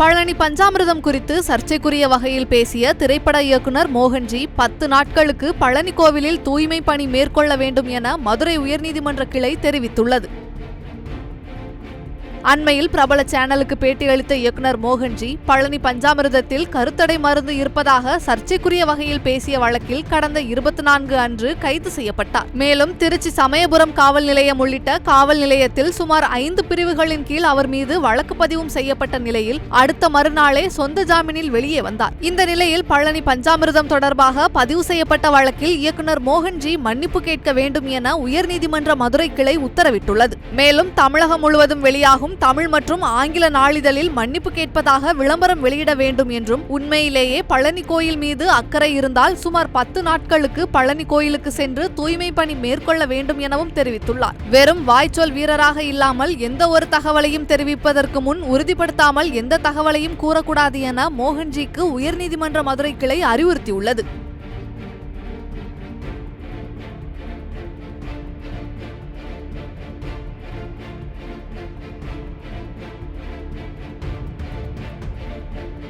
பழனி பஞ்சாமிரதம் குறித்து சர்ச்சைக்குரிய வகையில் பேசிய திரைப்பட இயக்குனர் மோகன்ஜி பத்து நாட்களுக்கு பழனி கோவிலில் தூய்மை பணி மேற்கொள்ள வேண்டும் என மதுரை உயர்நீதிமன்ற கிளை தெரிவித்துள்ளது. அண்மையில் பிரபல சேனலுக்கு பேட்டியளித்த இயக்குனர் மோகன்ஜி பழனி பஞ்சாமிர்தத்தில் கருத்தடை மருந்து இருப்பதாக சர்ச்சைக்குரிய வகையில் பேசிய வழக்கில் கடந்த இருபத்தி நான்கு அன்று கைது செய்யப்பட்டார். மேலும் திருச்சி சமயபுரம் காவல் நிலையம் உள்ளிட்ட காவல் நிலையத்தில் சுமார் ஐந்து பிரிவுகளின் கீழ் அவர் மீது வழக்கு பதிவும் செய்யப்பட்ட நிலையில் அடுத்த மறுநாளே சொந்த ஜாமீனில் வெளியே வந்தார். இந்த நிலையில் பழனி பஞ்சாமிர்தம் தொடர்பாக பதிவு செய்யப்பட்ட வழக்கில் இயக்குனர் மோகன்ஜி மன்னிப்பு கேட்க வேண்டும் என உயர்நீதிமன்ற மதுரை கிளை உத்தரவிட்டுள்ளது. மேலும் தமிழகம் முழுவதும் வெளியாகும் தமிழ் மற்றும் ஆங்கில நாளிதழில் மன்னிப்பு கேட்பதாக விளம்பரம் வெளியிட வேண்டும் என்றும் உண்மையிலேயே பழனி கோயில் மீது அக்கறை இருந்தால் சுமார் பத்து நாட்களுக்கு பழனி கோயிலுக்கு சென்று தூய்மை பணி மேற்கொள்ள வேண்டும் எனவும் தெரிவித்துள்ளார். வெறும் வாய்ச்சொல் வீரராக இல்லாமல் எந்த ஒரு தகவலையும் தெரிவிப்பதற்கு முன் உறுதிப்படுத்தாமல் எந்த தகவலையும் கூறக்கூடாது என மோகன்ஜிக்கு உயர்நீதிமன்ற மதுரை கிளை அறிவுறுத்தியுள்ளது.